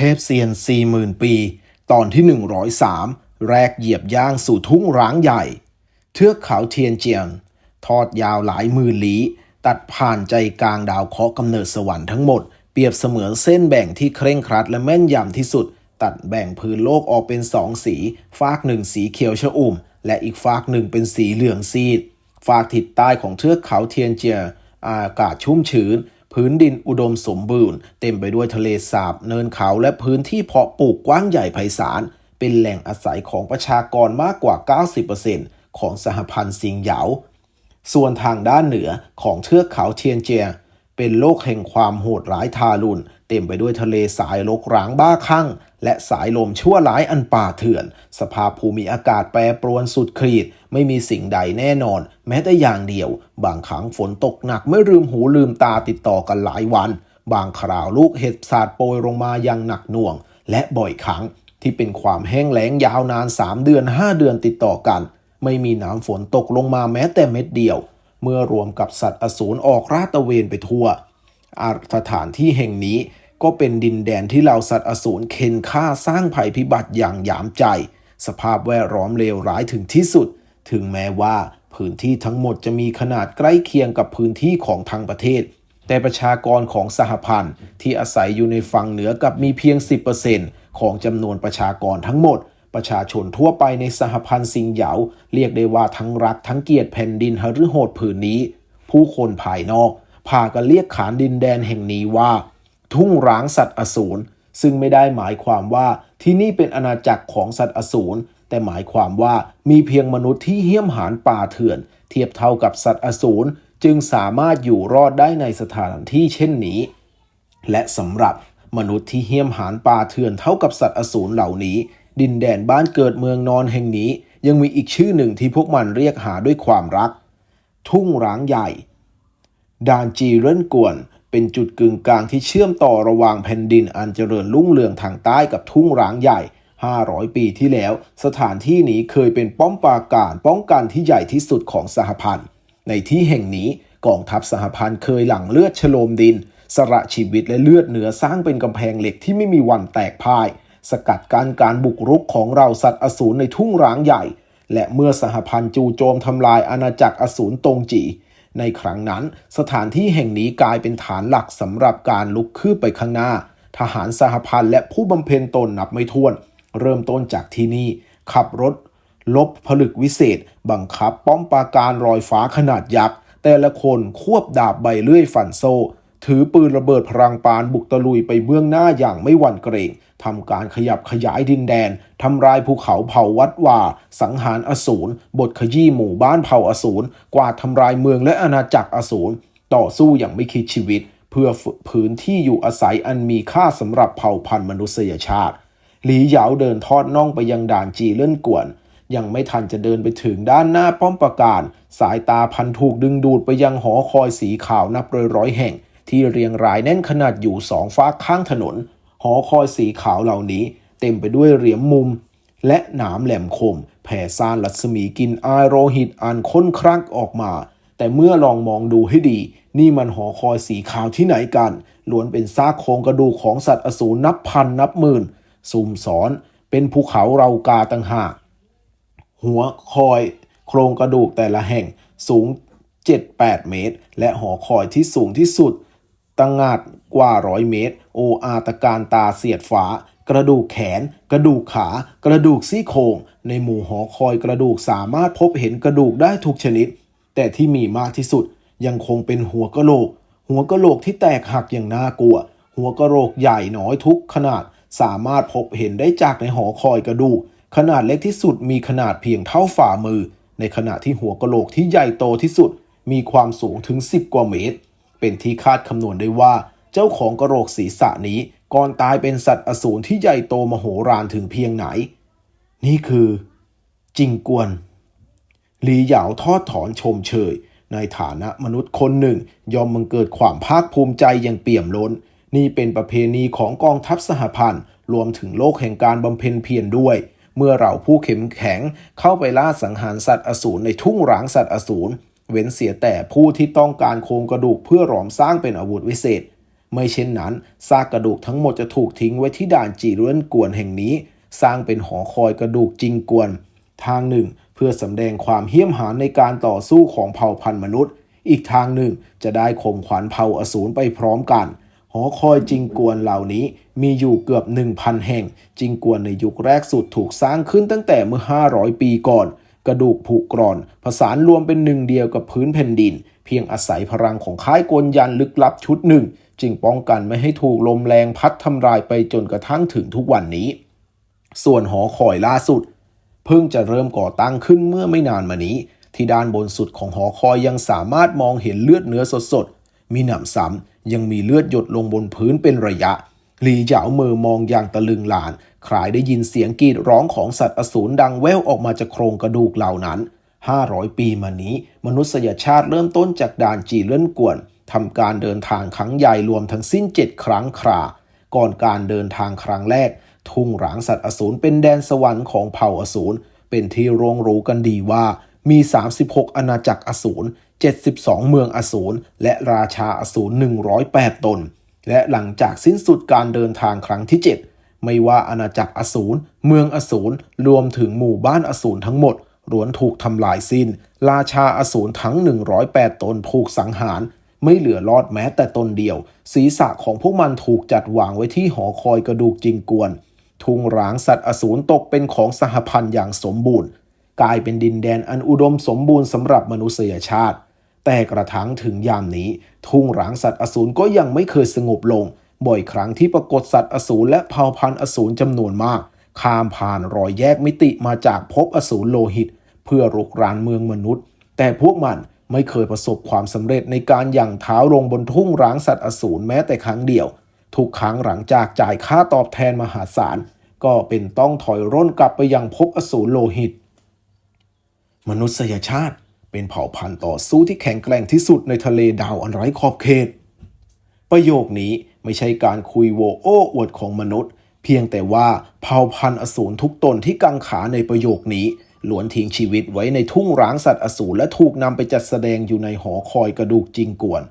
เทพเซียน40,000ปี ตอนที่ 103 แรกเหยียบย่างสู่ทุ่งร้างใหญ่ เทือกเขาเทียนเจียน ทอดยาวหลายหมื่นลี้ ตัดผ่านใจกลางดาวเคราะห์กำเนิดสวรรค์ทั้งหมด เปรียบเสมือนเส้นแบ่งที่เคร่งครัดและแม่นยำที่สุด ตัดแบ่งพื้นโลกออกเป็นสองสี ฟากหนึ่งสีเขียวชอุ่ม และอีกฟากหนึ่งเป็นสีเหลืองซีดฝากทิศใต้ของเทือกเขาเทียนเจียอากาศชุ่มชื้น พื้นดินอุดมสมบูรณ์เต็มไปด้วยทะเลสาบเนินเขาและพื้นที่เพาะปลูกกว้างใหญ่ไพศาล เป็นแหล่งอาศัยของประชากรมากกว่า 90%ของสหพันธ์สิงเหยา ส่วนทางด้านเหนือของเทือกเขาเทียนเจีย เป็นโลกแห่งความโหดร้ายทารุณ เต็มไปด้วยทะเลสายลกร้างบ้าคลั่ง และสายลมชั่วร้ายอันป่าเถื่อน สภาพภูมิอากาศแปรปรวนสุดขีด ไม่มีสิ่งใดแน่นอน แม้แต่อย่างเดียว บางครั้งฝนตกหนักไม่ลืมหูลืมตาติดต่อกันหลายวัน บางคราวลูกเห็บสาดโปรยลงมาอย่างหนักหน่วง และบ่อยครั้งที่เป็นความแห้งแล้งยาวนาน 3 เดือน 5 เดือนติดต่อกัน ไม่มีน้ำฝนตกลงมาแม้แต่เม็ดเดียว เมื่อรวมกับสัตว์อสูรออกราตะเวนไปทั่ว สถานที่แห่งนี้ก็เป็นดินแดนที่เหล่าสัตว์อสูรเข็นฆ่าสร้างภัยพิบัติอย่างหยามใจ สภาพแวดล้อมเลวร้ายถึงที่สุด ถึงแม้ว่าพื้นที่ทั้งหมดจะมีขนาดใกล้เคียงกับพื้นที่ของทางประเทศ แต่ประชากรของสหพันธ์ที่อาศัยอยู่ในฝั่งเหนือกับมีเพียง 10%ของจำนวนประชากรทั้งหมด ประชาชนทั่วไปในสหพันธ์สิงเหยาเรียกได้ว่าทั้งรักทั้งเกียรติแผ่นดินหฤโหดผืนนี้ ผู้คนภายนอก พากันเรียกขานดินแดนแห่งนี้ว่า ทุ่งร้างสัตว์อสูรซึ่งไม่ได้หมายความว่าที่นี่เป็นอาณาจักรของสัตว์อสูรแต่หมายความว่ามีเพียงมนุษย์ที่เหี้ยมหานป่าเถื่อน เทียบเท่ากับสัตว์อสูรจึงสามารถอยู่รอดได้ในสถานที่เช่นนี้ และสำหรับมนุษย์ที่เหี้ยมหานป่าเถื่อนเท่ากับสัตว์อสูรเหล่านี้ ดินแดนบ้านเกิดเมืองนอนแห่งนี้ ยังมีอีกชื่อหนึ่งที่พวกมันเรียกหาด้วยความรัก ทุ่งร้างใหญ่ ดานจีเรินกวน เป็นจุดกึ่งกลางที่เชื่อมต่อระหว่างแผ่นดินอันเจริญรุ่งเรืองทางใต้กับทุ่งร้างใหญ่ 500 ปีที่แล้ว สถานที่นี้เคยเป็นป้อมปราการป้องกันที่ใหญ่ที่สุดของสหพันธ์ ในที่แห่งนี้กองทัพสหพันธ์เคยหลั่งเลือดฉโลมดิน สละชีวิตและเลือดเหนือสร้างเป็นกำแพงเหล็กที่ไม่มีวันแตกพ่าย สกัดกั้นการบุกรุกของเราสัตว์อสูรในทุ่งร้างใหญ่ และเมื่อสหพันธ์จูโจมทำลายอาณาจักรอสูรตรงจี ในครั้งนั้น สถานที่แห่งนี้กลายเป็นฐานหลักสำหรับการลุกคืบไปข้างหน้า ทหารสหพันธ์และผู้บำเพ็ญตนนับไม่ถ้วน เริ่มต้นจากที่นี่ ขับรถ ลบผลึกวิเศษ บังคับป้อมปราการรอยฟ้าขนาดยักษ์ แต่ละคนควบดาบใบเลื่อยฟันโซ ถือปืนระเบิดพลังปานบุกตะลุยไปเบื้องหน้าอย่างไม่หวั่นเกรง ทำการขยับขยายดินแดนทำลายภูเขาเผ่าวัดว่า สังหารอสูรบทขยี้หมู่บ้านเผ่าอสูรกวาดทำลายเมืองและอาณาจักรอสูรต่อสู้อย่างไม่คิดชีวิต เพื่อพื้นที่อยู่อาศัยอันมีค่าสำหรับเผ่าพันธุ์มนุษยชาติ หลีเหยาเดินทอดน่องไปยังด่านจีเลื่อนกวน ยังไม่ทันจะเดินไปถึงด้านหน้าป้อมปราการ สายตาพันถูกดึงดูดไปยังหอคอยสีขาวนับร้อยร้อยแห่ง ที่เรียงรายแน่นขนาดอยู่สองฝากข้างถนน หอคอยสีขาวเหล่านี้ เต็มไปด้วยเหรียญมุม และหนามแหลมคม แผ่ซ่านรัศมีกินอายโรหิตอันค้นครักออกมา แต่เมื่อลองมองดูให้ดี นี่มันหอคอยสีขาวที่ไหนกันล้วนเป็นซากโครงกระดูกของสัตว์อสูรนับพันนับหมื่นซุ่มซ้อนเป็นภูเขาเรากาต่างหากหัวคอยโครงกระดูกแต่ละแห่งสูง 7-8 เมตร และหอคอยที่สูงที่สุดตั้งงาด กว่าร้อยเมตร โออาตะการตาเสียดฝากระดูกแขน กระดูกขา กระดูกซี่โครงในหมู่หอคอยกระดูกสามารถพบเห็นกระดูกได้ทุกชนิด แต่ที่มีมากที่สุดยังคงเป็นหัวกะโหลก หัวกะโหลกที่แตกหักอย่างน่ากลัว หัวกะโหลกใหญ่น้อยทุกขนาด สามารถพบเห็นได้จากในหอคอยกระดูก ขนาดเล็กที่สุดมีขนาดเพียงเท่าฝ่ามือ ในขณะที่หัวกะโหลกที่ใหญ่โตที่สุด มีความสูงถึง 10 กว่าเมตร เป็นที่คาดคำนวณได้ว่า จ้าของกระโหลกศีรษะนี้ก่อนตายเป็นสัตว์อสูรที่ใหญ่โตมโหฬารถึงเพียงไหน นี่คือจิงกวนหลีเหยาทอดถอนชมเชย ในฐานะมนุษย์คนหนึ่ง ยอมบังเกิดความภาคภูมิใจอย่างเปี่ยมล้น นี่เป็นประเพณีของกองทัพสหพันธ์ รวมถึงโลกแห่งการบำเพ็ญเพียรด้วย เมื่อเราผู้เข้มแข็งเข้าไปล่าสังหารสัตว์อสูรในทุ่งร้างสัตว์อสูรเว้นเสียแต่ผู้ที่ต้องการโครงกระดูกเพื่อหลอมสร้างเป็นอาวุธวิเศษ ไม่เช่นนั้นซากกระดูกทั้งหมดจะถูกทิ้งไว้ที่ด่านจีรือนกวนแห่งนี้ สร้างเป็นหอคอยกระดูกจริงกวน ทางหนึ่ง เพื่อสำแดงความเหี้ยมหาญในการต่อสู้ของเผ่าพันธุ์มนุษย์ อีกทางหนึ่งจะได้ข่มขวัญเผ่าอสูรไปพร้อมกัน หอคอยจิงกวนเหล่านี้มีอยู่เกือบ 1,000 แห่ง จิงกวนในยุคแรกสุดถูกสร้างขึ้นตั้งแต่เมื่อ 500 ปีก่อนกระดูกผุกร่อน ผสานรวมเป็นหนึ่งเดียวกับพื้นแผ่นดิน เพียงอาศัยพลังของค่ายกลยันลึกลับชุดหนึ่ง จึงป้องกันไม่ให้ถูกลมแรงพัดทำลายไปจนกระทั่งถึงทุกวันนี้ ส่วนหอคอยล่าสุด เพิ่งจะเริ่มก่อตั้งขึ้นเมื่อไม่นานมานี้ ที่ด้านบนสุดของหอคอยยังสามารถมองเห็นเลือดเนื้อสดๆ มีหนำซ้ำยังมีเลือดหยดลงบนพื้นเป็นระยะหลีเหยาเมอมองอย่างตะลึงหลาน คลายได้ยินเสียงกรีดร้องของสัตว์อสูรดังแว่วออกมาจากโครงกระดูกเหล่านั้น 500 ปีมานี้ มนุษยชาติเริ่มต้นจากด่านจีเลื่อนกวน ทำการเดินทางครั้งใหญ่รวมทั้งสิ้น 7 ครั้งครา ก่อนการเดินทางครั้งแรก ทุ่งหลางสัตว์อสูรเป็นแดนสวรรค์ของเผ่าอสูรเป็นที่ร่งรู้กันดีว่ามี 36 อาณาจักรอสูร 72 เมืองอสูร และราชาอสูร 108 ตน และหลังจากสิ้นสุดการเดินทางครั้งที่ 7 ไม่ว่าอาณาจักรอสูร เมืองอสูร รวมถึงหมู่บ้านอสูรทั้งหมดล้วนถูกทำลายสิ้น ราชาอสูรทั้ง 108 ตนถูกสังหาร ไม่เหลือรอดแม้แต่ตนเดียว ศีรษะของพวกมันถูกจัดวางไว้ที่หอคอยกระดูกจริงกวน ทุ่งร้างสัตว์อสูรตกเป็นของสหพันธ์อย่างสมบูรณ์ กลายเป็นดินแดนอันอุดมสมบูรณ์สำหรับมนุษยชาติ แต่กระทั่งถึงยามนี้ ทุ่งร้างสัตว์อสูรก็ยังไม่เคยสงบลง บ่อยครั้งที่ปรากฏสัตว์อสูรและเผ่าพันธุ์อสูรจำนวนมากข้ามผ่านรอยแยกมิติมาจากภพอสูรโลหิต เพื่อรุกรานเมืองมนุษย์ แต่พวกมัน ไม่เคยประสบความสำเร็จในการย่างเท้าลงบนทุ่งร้างสัตว์อสูรแม้แต่ครั้งเดียว ทุกครั้งหลังจากจ่ายค่าตอบแทนมหาศาล ก็เป็นต้องถอยร่นกลับไปยังภพอสูรโลหิต มนุษยชาติเป็นเผ่าพันธุ์ต่อสู้ที่แข็งแกร่งที่สุดในทะเลดาวอันไร้ขอบเขต ประโยคนี้ไม่ใช่การคุยโวโอ้อวดของมนุษย์ เพียงแต่ว่าเผ่าพันธุ์อสูรทุกตนที่กังขาในประโยคนี้ ล้วนทิ้งชีวิตไว้ในทุ่งร้างสัตว์อสูรและถูกนำไปจัดแสดงอยู่ในหอคอยกระดูกจริงกวน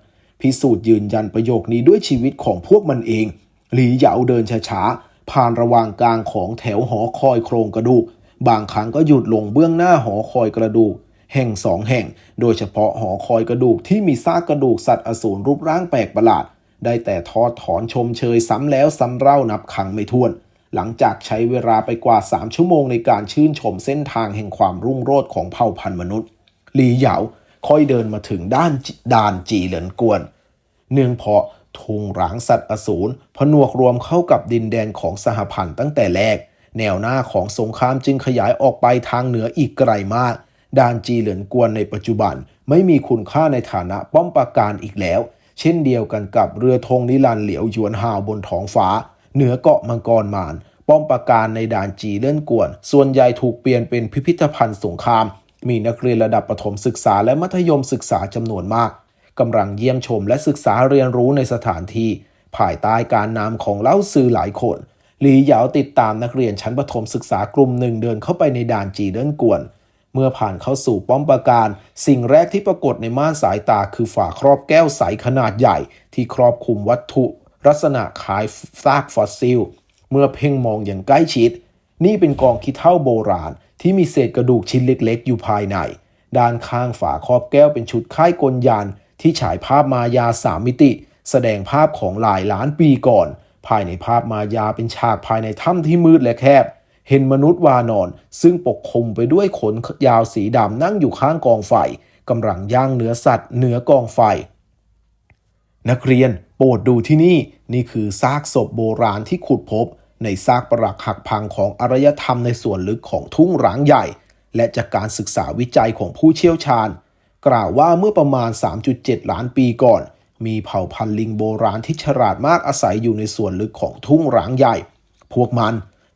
พิสูจน์ยืนยันประโยคนี้ด้วยชีวิตของพวกมันเอง หลีเหยาเดินช้าๆ ผ่านระหว่างกลางของแถวหอคอยโครงกระดูก บางครั้งก็หยุดลงเบื้องหน้าหอคอยกระดูก แห่งสองแห่ง โดยเฉพาะหอคอยกระดูกที่มีซากกระดูกสัตว์อสูรรูปร่างแปลกประหลาด ได้แต่ทอดถอนชมเชยซ้ำแล้วซ้ำเล่านับครั้งไม่ถ้วน หลังจากใช้เวลาไปกว่า 3 ชั่วโมงในการชื่นชมเส้นทางแห่งความรุ่งโรจน์ของเผ่าพันธุ์มนุษย์หลีเหยาค่อยเดินมาถึงด้านด่านจีเหลินกวน เนื่องเพราะทุงร้างสัตว์อสูรผนวกรวมเข้ากับดินแดนของสหพันธ์ตั้งแต่แรก แนวหน้าของสงครามจึงขยายออกไปทางเหนืออีกไกลมาก ด่านจีเหลินกวนในปัจจุบันไม่มีคุณค่าในฐานะป้อมปราการอีกแล้ว เช่นเดียวกันกับเรือธงนิรันเหลียวหยวนฮาวบนท้องฟ้า เหนือเกาะมังกรมาน ป้อมปราการในด่านจีเลื่อนกวน ส่วนใหญ่ถูกเปลี่ยนเป็นพิพิธภัณฑ์สงคราม มีนักเรียนระดับประถมศึกษาและมัธยมศึกษาจำนวนมากกำลังเยี่ยมชมและศึกษาเรียนรู้ในสถานที่ ภายใต้การนำของเล่าซื้อหลายคนหลีเหยาติดตามนักเรียนชั้นประถมศึกษากลุ่มหนึ่งเดินเข้าไปในด่านจีเดินกวน เมื่อผ่านเข้าสู่ป้อมปราการ สิ่งแรกที่ปรากฏในม่านสายตาคือฝาครอบแก้วใสขนาดใหญ่ ที่ครอบคลุมวัตถุ ลักษณะคล้ายซากฟอสซิล เมื่อเพ่งมองอย่างใกล้ชิด นี่เป็นกองขี้เถ้าโบราณ ที่มีเศษกระดูกชิ้นเล็ก ๆ อยู่ภายใน ด้านข้างฝาครอบแก้วเป็นชุดค่ายกลยาน ที่ฉายภาพมายาสามมิติ แสดงภาพของหลายล้านปีก่อน ภายในภาพมายาเป็นฉากภายในถ้ำที่มืดและแคบ เห็นมนุษย์วานอน ซึ่งปกคลุมไปด้วยขนยาวสีดำนั่งอยู่ข้างกองไฟกำลังย่างเนื้อสัตว์เหนือกองไฟ นักเรียน โปรดดูที่นี่นี่คือซากศพโบราณที่ขุดพบ ในซากปรักหักพังของอารยธรรมในส่วนลึกของทุ่งร้างใหญ่ และจากการศึกษาวิจัยของผู้เชี่ยวชาญ กล่าวว่าเมื่อประมาณ 3.7 ล้านปีก่อน มีเผ่าพันธุ์ลิงโบราณที่ฉลาดมากอาศัยอยู่ในส่วนลึกของทุ่งร้างใหญ่ พวกมัน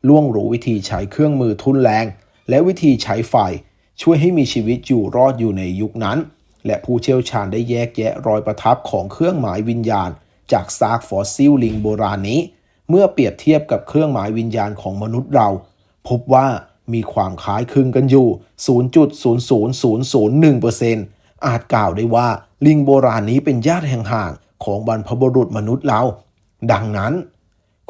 ล่วงรู้วิธีใช้เครื่องมือทุนแรง และวิธีใช้ไฟ ช่วยให้มีชีวิตอยู่รอดอยู่ในยุคนั้น และผู้เชี่ยวชาญได้แยกแยะรอยประทับของเครื่องหมายวิญญาณ จากซากฟอสซิลลิงโบราณนี้ เมื่อเปรียบเทียบกับเครื่องหมายวิญญาณของมนุษย์เรา พบว่ามีความคล้ายคลึงกันอยู่ 0.00001%อาจกล่าวได้ว่าลิงโบราณนี้เป็นญาติห่างๆของบรรพบุรุษมนุษย์เรา ดังนั้น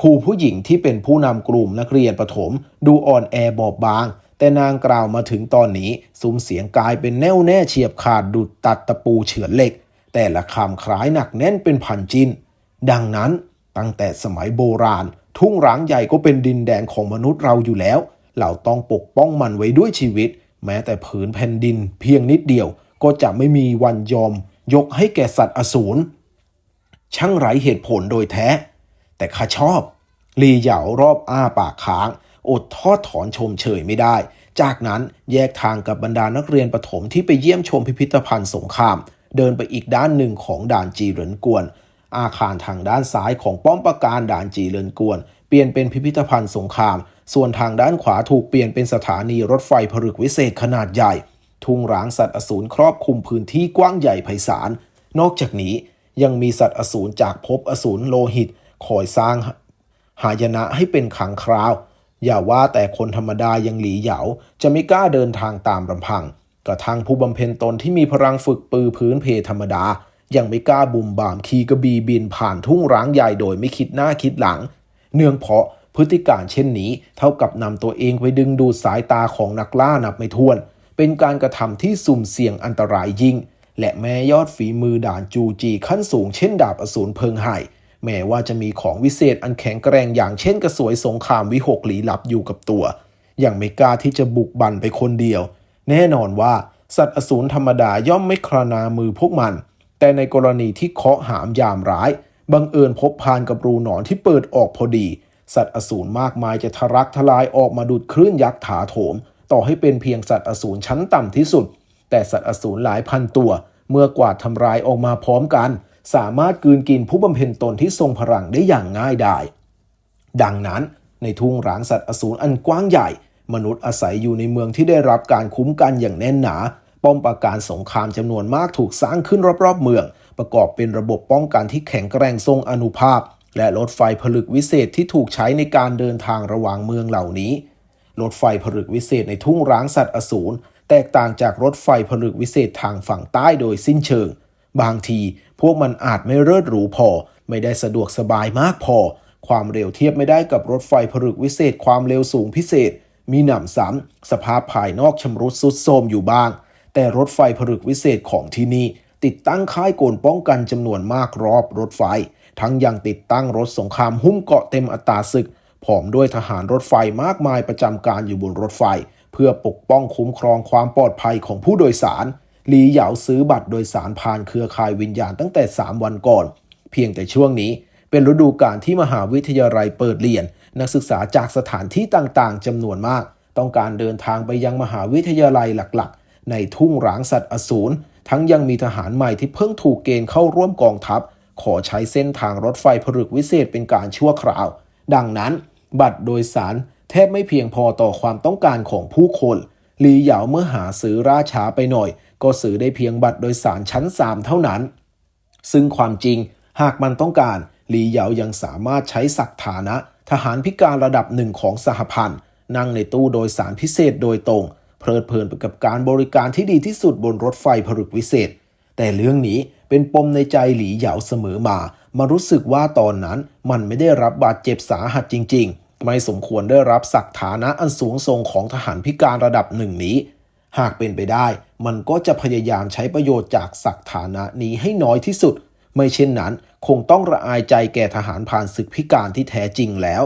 ครูผู้หญิงที่เป็นผู้นำกลุ่มนักเรียนประถม ดูอ่อนแอบอบบาง แต่นางกล่าวมาถึงตอนนี้ซุ้มเสียงกลายเป็นแน่วแน่เฉียบขาดดุดตัดตะปูเฉือนเหล็ก แต่ละคำคล้ายหนักแน่นเป็นพันจิน ดังนั้นตั้งแต่สมัยโบราณ ทุ่งร้างใหญ่ก็เป็นดินแดนของมนุษย์เราอยู่แล้ว เราต้องปกป้องมันไว้ด้วยชีวิต แม้แต่ผืนแผ่นดินเพียงนิดเดียว ก็จะไม่มีวันยอม ยกให้แก่สัตว์อสูรช่างไร้เหตุผลโดยแท้ แต่ข้าชอบ ลีเหยารอบอ้าปากค้าง อดทอดถอนชมเชยไม่ได้ จากนั้นแยกทางกับบรรดานักเรียนประถมที่ไปเยี่ยมชมพิพิธภัณฑ์สงคราม เดินไปอีกด้านหนึ่งของด่านจีเหรินกวน อาคารทางด้านซ้ายของป้อมปราการด่านจีเหรินกวน เปลี่ยนเป็นพิพิธภัณฑ์สงคราม ส่วนทางด้านขวาถูกเปลี่ยนเป็นสถานีรถไฟผลึกวิเศษขนาดใหญ่ ทุ่งร้างสัตว์อสูรครอบคลุมพื้นที่กว้างใหญ่ไพศาล นอกจากนี้ยังมีสัตว์อสูรจากภพอสูรโลหิต คอยสร้างหายนะให้เป็นขังคราว อย่าว่าแต่คนธรรมดายังหลีเหยาจะไม่กล้าเดินทางตามลำพัง กระทั่งผู้บำเพ็ญตนที่มีพลังฝึกปือพื้นเพธรรมดา ยังไม่กล้าบุมบามขี่กระบีบินผ่านทุ่งร้างใหญ่โดยไม่คิดหน้าคิดหลัง เนื่องเพราะพฤติการเช่นนี้เท่ากับนำตัวเองไปดึงดูดสายตาของนักล่านับไม่ถ้วน เป็นการกระทำที่สุ่มเสี่ยงอันตรายยิ่ง และแม้ยอดฝีมือด่านจูจีขั้นสูงเช่นดาบอสูรเพิงไห่แม้ว่าจะมีของวิเศษอันแข็งแกร่งอย่างเช่นกระสวยสงครามวิหกหลีลับอยู่กับตัว ยังไม่กล้าที่จะบุกบันไปคนเดียว แน่นอนว่าสัตว์อสูรธรรมดาย่อมไม่ครานามือพวกมัน แต่ในกรณีที่เคาะหามยามร้าย บังเอิญพบพานกับรูหนอนที่เปิดออกพอดี สัตว์อสูรมากมายจะทะลักทลายออกมาดูดคลื่นยักษ์ถาโถม ต่อให้เป็นเพียงสัตว์อสูรชั้นต่ำที่สุด แต่สัตว์อสูรหลายพันตัว เมื่อกวาดทำลายออกมาพร้อมกัน สามารถกืนกินผู้บำเพ็ญตนที่ทรงพลังได้อย่างง่ายดายดังนั้นในทุ่งร้างสัตว์อสูรอันกว้างใหญ่ มนุษย์อาศัยอยู่ในเมืองที่ได้รับการคุ้มกันอย่างแน่นหนา ป้อมปราการสงครามจำนวนมากถูกสร้างขึ้นรอบๆเมือง ประกอบเป็นระบบป้องกันที่แข็งแกร่งทรงอนุภาพ และรถไฟผลึกวิเศษที่ถูกใช้ในการเดินทางระหว่างเมืองเหล่านี้ รถไฟผลึกวิเศษในทุ่งร้างสัตว์อสูรแตกต่างจากรถไฟผลึกวิเศษทางฝั่งใต้โดยสิ้นเชิง บางทีพวกมันอาจไม่เลิศหรูพอ ไม่ได้สะดวกสบายมากพอ ความเร็วเทียบไม่ได้กับรถไฟผลึกวิเศษความเร็วสูงพิเศษ มีหนำซ้ำสภาพภายนอกชำรุดสุดโทรมอยู่บ้าง แต่รถไฟผลึกวิเศษของที่นี่ ติดตั้งค่ายโกนป้องกันจำนวนมากรอบรถไฟ ทั้งยังติดตั้งรถสงครามหุ้มเกาะเต็มอัตราศึกพร้อมด้วยทหารรถไฟมากมายประจำการอยู่บนรถไฟ เพื่อปกป้องคุ้มครองความปลอดภัยของผู้โดยสารหลีเหยาซื้อบัตรโดยสารผ่านเครือข่ายวิญญาณตั้งแต่ 3 วันก่อน เพียงแต่ช่วงนี้เป็นฤดูกาลที่มหาวิทยาลัยเปิดเรียน นักศึกษาจากสถานที่ต่างๆจำนวนมาก ต้องการเดินทางไปยังมหาวิทยาลัยหลักๆ ในทุ่งร้างสัตว์อสูร ทั้งยังมีทหารใหม่ที่เพิ่งถูกเกณฑ์เข้าร่วมกองทัพ ขอใช้เส้นทางรถไฟผลึกวิเศษเป็นการชั่วคราว ดังนั้น บัตรโดยสารแทบไม่เพียงพอต่อความต้องการของผู้คนหลีเหยาเมื่อหาซื้อราช้าไปหน่อย ก็ซื้อได้เพียงบัตรโดยสารชั้น 3 เท่านั้น ซึ่งความจริงหากมันต้องการหลีเหยายังสามารถใช้ศักฐานะ ทหารพิการระดับหนึ่งของสหพันธ์นั่งในตู้โดยสารพิเศษโดยตรง เพลิดเพลินไปกับการบริการที่ดีที่สุดบนรถไฟผลึกวิเศษ แต่เรื่องนี้เป็นปมในใจหลีเหยาเสมอมา มารู้สึกว่าตอนนั้นมันไม่ได้รับบาดเจ็บสาหัสจริง ๆ ไม่สมควรได้รับศักฐานะอันสูงส่งของทหารพิการระดับหนึ่งนี้ หากเป็นไปได้ มันก็จะพยายามใช้ประโยชน์จากศักฐานะนี้ให้น้อยที่สุด ไม่เช่นนั้นคงต้องระอายใจแก่ทหารผ่านศึกพิการที่แท้จริงแล้ว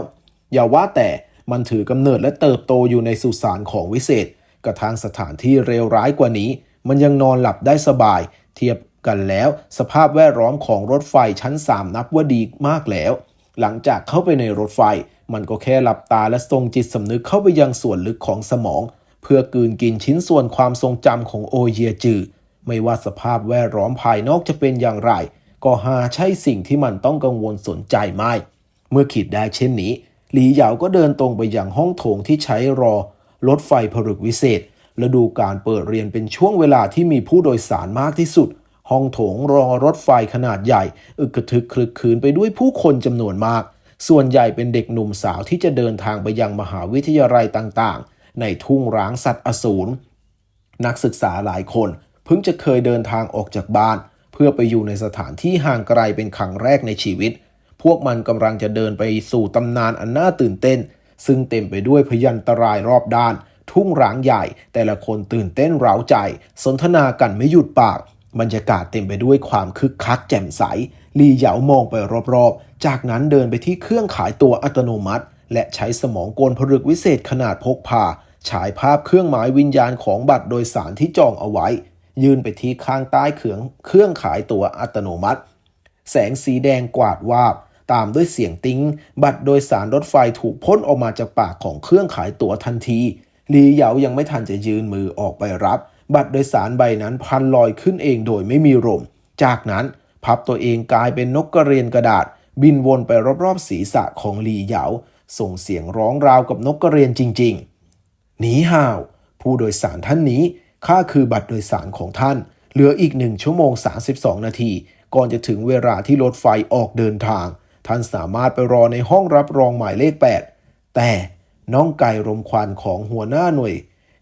อย่าว่าแต่มันถือกำเนิดและเติบโตอยู่ในสุสานของวิเศษ กระทั่งสถานที่เลวร้ายกว่านี้ มันยังนอนหลับได้สบาย เทียบกันแล้ว สภาพแวดล้อมของรถไฟชั้น 3 นับว่าดีมากแล้ว หลังจากเข้าไปในรถไฟ มันก็แค่หลับตาและทรงจิตสำนึกเข้าไปยังส่วนลึกของสมอง เพื่อกลืนกินชิ้นส่วนความทรงจำของโอเยียจือไม่ว่าสภาพแวดล้อมภายนอกจะเป็นอย่างไร ก็หาใช่สิ่งที่มันต้องกังวลสนใจไม่ เมื่อคิดได้เช่นนี้ หลีเหยาก็เดินตรงไปยังห้องโถงที่ใช้รอ รถไฟผลึกวิเศษและดูการเปิดเรียนเป็นช่วงเวลาที่มีผู้โดยสารมากที่สุด ห้องโถงรอรถไฟขนาดใหญ่ อึกกระทึกคลึกคืนไปด้วยผู้คนจำนวนมาก ส่วนใหญ่เป็นเด็กหนุ่มสาวที่จะเดินทางไปยังมหาวิทยาลัยต่างๆ ในทุ่งร้างสัตว์อสูร นักศึกษาหลายคนเพิ่งจะเคยเดินทางออกจากบ้าน เพื่อไปอยู่ในสถานที่ห่างไกลเป็นครั้งแรกในชีวิต พวกมันกำลังจะเดินไปสู่ตำนานอันน่าตื่นเต้น ซึ่งเต็มไปด้วยพยันตรายรอบด้าน ทุ่งร้างใหญ่ แต่ละคนตื่นเต้นเร้าใจ สนทนากันไม่หยุดปาก บรรยากาศเต็มไปด้วยความคึกคักแจ่มใส ลีเหยามองไปรอบๆ จากนั้นเดินไปที่เครื่องขายตัวอัตโนมัติ และใช้สมองกลผลึกวิเศษขนาดพกพา ฉายภาพเครื่องหมายวิญญาณของบัตรโดยสารที่จองเอาไว้ ยืนไปที่ข้างใต้เครื่องเครื่องขายตัวอัตโนมัติ แสงสีแดงกวาดวาบ ตามด้วยเสียงติ้ง บัตรโดยสารรถไฟถูกพ่นออกมาจากปากของเครื่องขายตั๋วทันที ลีเหยายังไม่ทันจะยืนมือออกไปรับ บัตรโดยสารใบนั้นพันลอยขึ้นเองโดยไม่มีลมจากนั้นพับตัวเองกลายเป็นนกกระเรียนกระดาษ บินวนไปรอบๆศีรษะของลีเหยา ส่งเสียงร้องราวกับนกกระเรียนจริง ๆ หนีห่าว ผู้โดยสารท่านนี้ค่าคือบัตรโดยสารของท่าน เหลืออีก1ชั่วโมง 32 นาที ก่อนจะถึงเวลาที่รถไฟออกเดินทาง ท่านสามารถไปรอในห้องรับรองหมายเลข 8 แต่น้องไก่รมควันของหัวหน้าหน่วย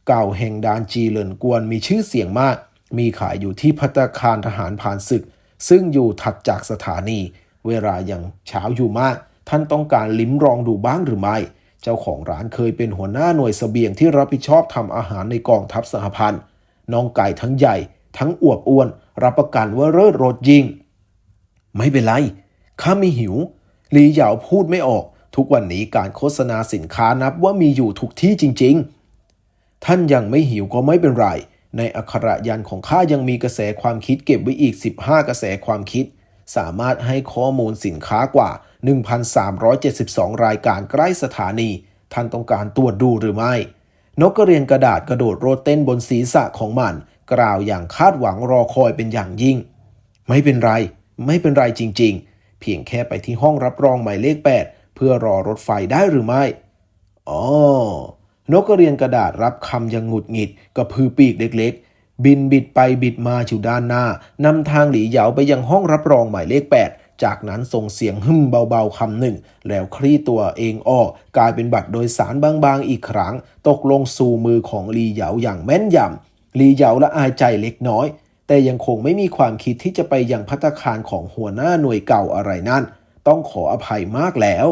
เก่าแห่งดานจีเหลินกวนมีชื่อเสียงมาก มีขายอยู่ที่พัตคารทหารผ่านศึก ซึ่งอยู่ถัดจากสถานี เวลายังเช้าอยู่มาก ท่านต้องการลิ้มลองดูบ้างหรือไม่ เจ้าของร้านเคยเป็นหัวหน้าหน่วยเสบียงที่รับผิดชอบทำอาหารในกองทัพสหพันธ์น้องไก่ทั้งใหญ่ ทั้งอวบอ้วน รับประกันว่าเลิศรสยิ่ง ไม่เป็นไร ข้าไม่หิว หลีเหยาพูดไม่ออก ทุกวันนี้การโฆษณาสินค้านับว่ามีอยู่ทุกที่จริง ๆ ท่านยังไม่หิวก็ไม่เป็นไร ในอักขระยันของข้ายังมีกระแสความคิดเก็บไว้อีก 15 กระแสความคิด สามารถให้ข้อมูลสินค้ากว่า 1,372 รายการใกล้สถานี ท่านต้องการตรวจดูหรือไม่ นกกระเรียนกระดาษกระโดดโรดเต้นบนศีรษะของมัน กล่าวอย่างคาดหวังรอคอยเป็นอย่างยิ่ง ไม่เป็นไร ไม่เป็นไรจริง ๆ เพียงแค่ไปที่ห้องรับรองหมายเลข 8 เพื่อรอรถไฟได้หรือไม่ อ๋อนกกระเรียนกระดาษรับคำยังหงุดหงิดกระพือปีกเล็กๆ บินบิดไปบิดมาอยู่ด้านหน้านำทางหลีเหยาไปยังห้องรับรองหมายเลข 8 จากนั้นส่งเสียงหึมเบาๆคำหนึ่ง แล้วคลี่ตัวเองออก กลายเป็นบัตรโดยสารบางๆอีกครั้ง ตกลงสู่มือของหลีเหยาอย่างแม่นยำหลีเหยาละอายใจเล็กน้อย แต่ยังคงไม่มีความคิดที่จะไปยังพัตตาคารของหัวหน้าหน่วยเก่าอะไรนั่น ต้องขออภัยมากแล้ว